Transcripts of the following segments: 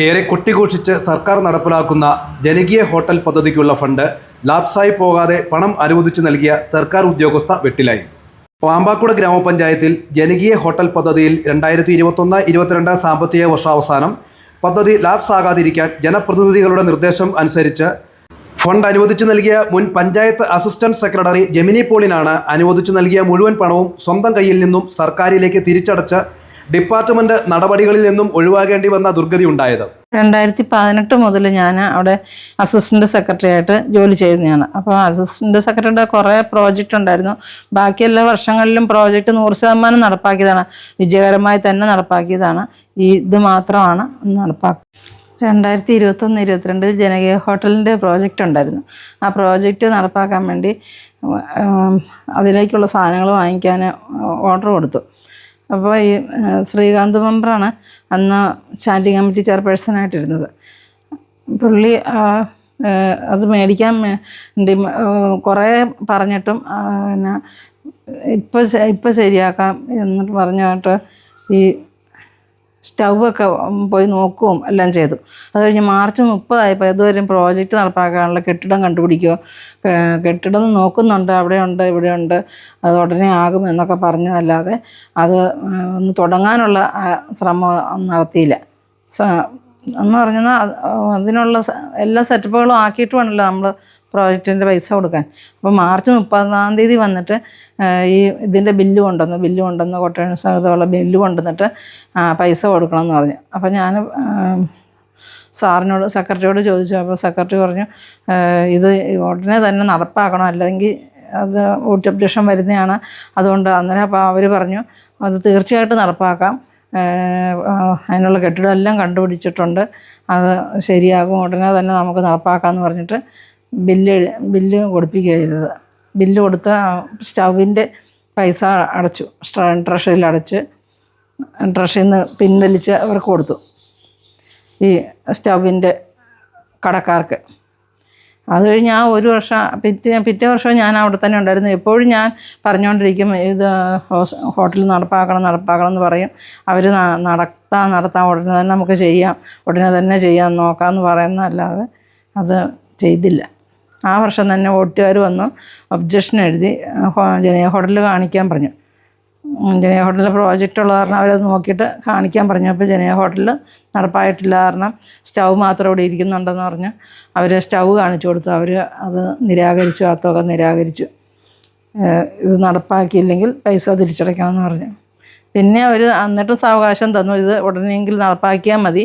ഏറെ കൊട്ടിഘോഷിച്ച് സർക്കാർ നടപ്പിലാക്കുന്ന ജനകീയ ഹോട്ടൽ പദ്ധതിക്കുള്ള ഫണ്ട് ലാപ്സായി പോകാതെ പണം അനുവദിച്ചു നൽകിയ സർക്കാർ ഉദ്യോഗസ്ഥ വെട്ടിലായി. പാമ്പാക്കുട ഗ്രാമപഞ്ചായത്തിൽ ജനകീയ ഹോട്ടൽ പദ്ധതിയിൽ രണ്ടായിരത്തി ഇരുപത്തൊന്ന് ഇരുപത്തിരണ്ട് സാമ്പത്തിക വർഷാവസാനം പദ്ധതി ലാപ്സ് ആകാതിരിക്കാൻ ജനപ്രതിനിധികളുടെ നിർദ്ദേശം അനുസരിച്ച് ഫണ്ട് അനുവദിച്ചു നൽകിയ മുൻ പഞ്ചായത്ത് അസിസ്റ്റന്റ് സെക്രട്ടറി ജെമിനി പോളിനാണ് അനുവദിച്ചു നൽകിയ മുഴുവൻ പണവും സ്വന്തം കയ്യിൽ നിന്നും സർക്കാരിലേക്ക് തിരിച്ചടച്ച് ഡിപ്പാർട്ട്മെന്റ് നടപടികളിൽ നിന്നും ഒഴിവാകേണ്ടി വന്ന ദുർഗതി ഉണ്ടായത്? രണ്ടായിരത്തി പതിനെട്ട് മുതൽ ഞാൻ അവിടെ അസിസ്റ്റന്റ് സെക്രട്ടറി ആയിട്ട് ജോലി ചെയ്യുന്നതാണ് അപ്പോൾ അസിസ്റ്റന്റ് സെക്രട്ടറിയുടെ കുറേ പ്രോജക്റ്റ് ഉണ്ടായിരുന്നു. ബാക്കി എല്ലാ വർഷങ്ങളിലും പ്രോജക്റ്റ് നൂറ് ശതമാനം നടപ്പാക്കിയതാണ്. വിജയകരമായി തന്നെ നടപ്പാക്കിയതാണ്. ഈ ഇത് മാത്രമാണ് നടപ്പാക്കുക രണ്ടായിരത്തി ഇരുപത്തൊന്ന് ഇരുപത്തിരണ്ടിൽ ജനകീയ ഹോട്ടലിന്റെ പ്രോജക്റ്റ് ഉണ്ടായിരുന്നു. ആ പ്രോജക്റ്റ് നടപ്പാക്കാൻ വേണ്ടി അതിലേക്കുള്ള സാധനങ്ങൾ വാങ്ങിക്കാൻ ഓർഡർ കൊടുത്തു. അപ്പോൾ ഈ ശ്രീകാന്ത് മെമ്പറാണ് അന്ന് സ്റ്റാൻഡിംഗ് കമ്മിറ്റി ചെയർപേഴ്സണായിട്ടിരുന്നത് പുള്ളി ആ, ഏഹ്, അത് മേടിക്കാൻ കുറേ പറഞ്ഞിട്ടും പിന്നെ ഇപ്പം ഇപ്പം ശരിയാക്കാം എന്നിട്ട് പറഞ്ഞിട്ട് ഈ സ്റ്റൗവൊക്കെ പോയി നോക്കുകയും എല്ലാം ചെയ്തു. അത് കഴിഞ്ഞ് മാർച്ച് മുപ്പതായപ്പോൾ ഇതുവരെയും പ്രോജക്റ്റ് നടപ്പാക്കാനുള്ള കെട്ടിടം കണ്ടുപിടിക്കുക കെട്ടിടം നോക്കുന്നുണ്ട് അവിടെയുണ്ട് ഇവിടെയുണ്ട് അത് ഉടനെ ആകും എന്നൊക്കെ പറഞ്ഞതല്ലാതെ അത് ഒന്ന് തുടങ്ങാനുള്ള ശ്രമം നടത്തിയില്ല. എന്ന് പറഞ്ഞാൽ അത് അതിനുള്ള എല്ലാ സെറ്റപ്പുകളും ആക്കിയിട്ട് വേണമല്ലോ നമ്മൾ പ്രോജക്റ്റിന്റെ പൈസ കൊടുക്കാൻ. അപ്പോൾ മാർച്ച് മുപ്പതാം തീയതി വന്നിട്ട് ഈ ഇതിന്റെ ബില്ല് കൊണ്ടുവന്നു ബില്ല് കൊണ്ടുവന്ന് കൊട്ടേഷൻ സഹിതമുള്ള ബില്ല് കൊണ്ടുവന്നിട്ട് പൈസ കൊടുക്കണം എന്ന് പറഞ്ഞു. അപ്പോൾ ഞാൻ സാറിനോട് സെക്രട്ടറിയോട് ചോദിച്ചു. അപ്പോൾ സെക്രട്ടറി പറഞ്ഞു ഇത് ഉടനെ തന്നെ നടപ്പാക്കണം. അല്ലെങ്കിൽ അത് വോട്ട് ഒബ്ജക്ഷൻ വരുന്നതാണ്. അതുകൊണ്ട് അന്നേരം അപ്പോൾ അവർ പറഞ്ഞു അത് തീർച്ചയായിട്ടും നടപ്പാക്കാം. അതിനുള്ള കെട്ടിടം എല്ലാം കണ്ടുപിടിച്ചിട്ടുണ്ട്. അത് ശരിയാകും. ഉടനെ തന്നെ നമുക്ക് നടപ്പാക്കാമെന്ന് പറഞ്ഞിട്ട് ബില്ല് ബില്ല് കൊടുപ്പിക്കുക ചെയ്തത്. ബില്ല് കൊടുത്ത സ്റ്റൗവിന്റെ പൈസ അടച്ചു. ട്രഷറിയിൽ അടച്ച് ട്രഷറിൽ നിന്ന് പിൻവലിച്ച് അവർക്ക് കൊടുത്തു. ഈ സ്റ്റൗവിന്റെ കടക്കാർക്ക്. അത് കഴിഞ്ഞ് ആ ഒരു വർഷം പിറ്റേ പിറ്റേ വർഷം ഞാൻ അവിടെ തന്നെ ഉണ്ടായിരുന്നു. എപ്പോഴും ഞാൻ പറഞ്ഞുകൊണ്ടിരിക്കും ഇത് ഹോട്ടൽ നടപ്പാക്കണം നടപ്പാക്കണം എന്ന് പറയും. അവർ നടത്താം നടത്താം ഉടനെ തന്നെ നമുക്ക് ചെയ്യാം ഉടനെ തന്നെ ചെയ്യാം നോക്കാമെന്ന് പറയുന്നതല്ലാതെ അത് ചെയ്തില്ല. ആ വർഷം തന്നെ ഓട്ടുകാർ വന്ന്. ഒബ്ജക്ഷൻ എഴുതി ജനയ ഹോട്ടലിൽ കാണിക്കാൻ പറഞ്ഞു. ജനയ ഹോട്ടലിൽ പ്രോജക്റ്റ് ഉള്ള കാരണം അവരത് നോക്കിയിട്ട് കാണിക്കാൻ പറഞ്ഞു. അപ്പോൾ ജനയ ഹോട്ടലിൽ നടപ്പായിട്ടില്ല കാരണം സ്റ്റൗ മാത്രം ഇവിടെ ഇരിക്കുന്നുണ്ടെന്ന് പറഞ്ഞ്. അവർ സ്റ്റൗ കാണിച്ചു കൊടുത്തു. അവർ അത് നിരാകരിച്ചു ആ തുക നിരാകരിച്ചു. ഇത് നടപ്പാക്കിയില്ലെങ്കിൽ പൈസ തിരിച്ചടയ്ക്കണമെന്ന് പറഞ്ഞു. പിന്നെ അവർ എന്നിട്ടും സാവകാശം തന്നു. ഇത് ഉടനെയെങ്കിലും നടപ്പാക്കിയാൽ മതി.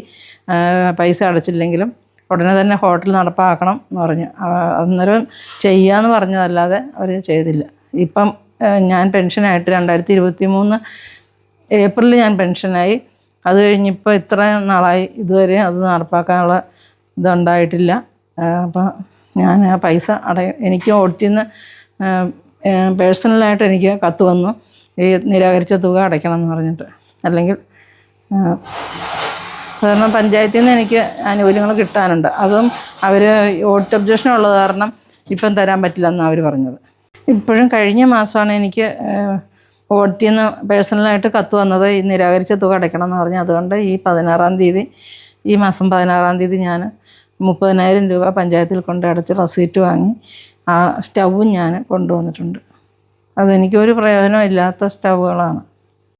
പൈസ അടച്ചില്ലെങ്കിലും. ഉടനെ തന്നെ ഹോട്ടൽ നടപ്പാക്കണം എന്ന് പറഞ്ഞു. അന്നേരം ചെയ്യാമെന്ന് പറഞ്ഞതല്ലാതെ അവർ ചെയ്തില്ല. ഇപ്പം ഞാൻ പെൻഷനായിട്ട് രണ്ടായിരത്തി ഇരുപത്തി മൂന്ന് ഏപ്രിലിൽ ഞാൻ പെൻഷനായി. അത് കഴിഞ്ഞിപ്പോൾ ഇത്ര നാളായി. ഇതുവരെ അത് നടപ്പാക്കാനുള്ള ഇതുണ്ടായിട്ടില്ല. അപ്പം ഞാൻ ആ പൈസ അട എനിക്ക് ഓട്ടിൽ നിന്ന് പേഴ്സണലായിട്ട് എനിക്ക് കത്ത് വന്നു. ഈ നിരാകരിച്ച തുക അടയ്ക്കണം എന്ന് പറഞ്ഞിട്ട്. അല്ലെങ്കിൽ കാരണം പഞ്ചായത്തിൽ നിന്ന് എനിക്ക് ആനുകൂല്യങ്ങൾ കിട്ടാനുണ്ട്. അതും അവർ വോട്ട് ഒബ്ജക്ഷൻ ഉള്ളത് കാരണം ഇപ്പം തരാൻ പറ്റില്ല എന്നാണ് അവർ പറഞ്ഞത്. ഇപ്പോഴും കഴിഞ്ഞ മാസമാണ് എനിക്ക് വോട്ടിൽ നിന്ന് പേഴ്സണലായിട്ട് കത്ത് വന്നത് ഈ നിരാകരിച്ച തുക അടയ്ക്കണം എന്ന് പറഞ്ഞു. അതുകൊണ്ട് ഈ പതിനാറാം തീയതി ഈ മാസം പതിനാറാം തീയതി ഞാൻ മുപ്പതിനായിരം രൂപ പഞ്ചായത്തിൽ കൊണ്ട് അടച്ച് റസീറ്റ് വാങ്ങി ആ സ്റ്റൗവും ഞാൻ കൊണ്ടുവന്നിട്ടുണ്ട്. അതെനിക്കൊരു പ്രയോജനം ഇല്ലാത്ത സ്റ്റൗകളാണ്.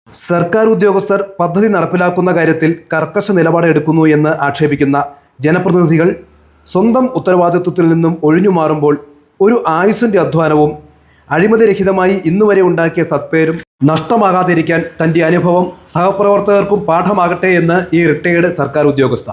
സർക്കാർ ഉദ്യോഗസ്ഥർ പദ്ധതി നടപ്പിലാക്കുന്ന കാര്യത്തിൽ കർക്കശ നിലപാടെടുക്കുന്നു എന്ന് ആക്ഷേപിക്കുന്ന ജനപ്രതിനിധികൾ സ്വന്തം ഉത്തരവാദിത്വത്തിൽ നിന്നും ഒഴിഞ്ഞു മാറുമ്പോൾ ഒരു ആയുസിന്റെ അധ്വാനവും അഴിമതിരഹിതമായി ഇന്നുവരെ ഉണ്ടാക്കിയ സത്പേരും നഷ്ടമാകാതിരിക്കാൻ തന്റെ അനുഭവം സഹപ്രവർത്തകർക്കും പാഠമാകട്ടെ എന്ന് ഈ റിട്ടയേർഡ് സർക്കാർ ഉദ്യോഗസ്ഥ.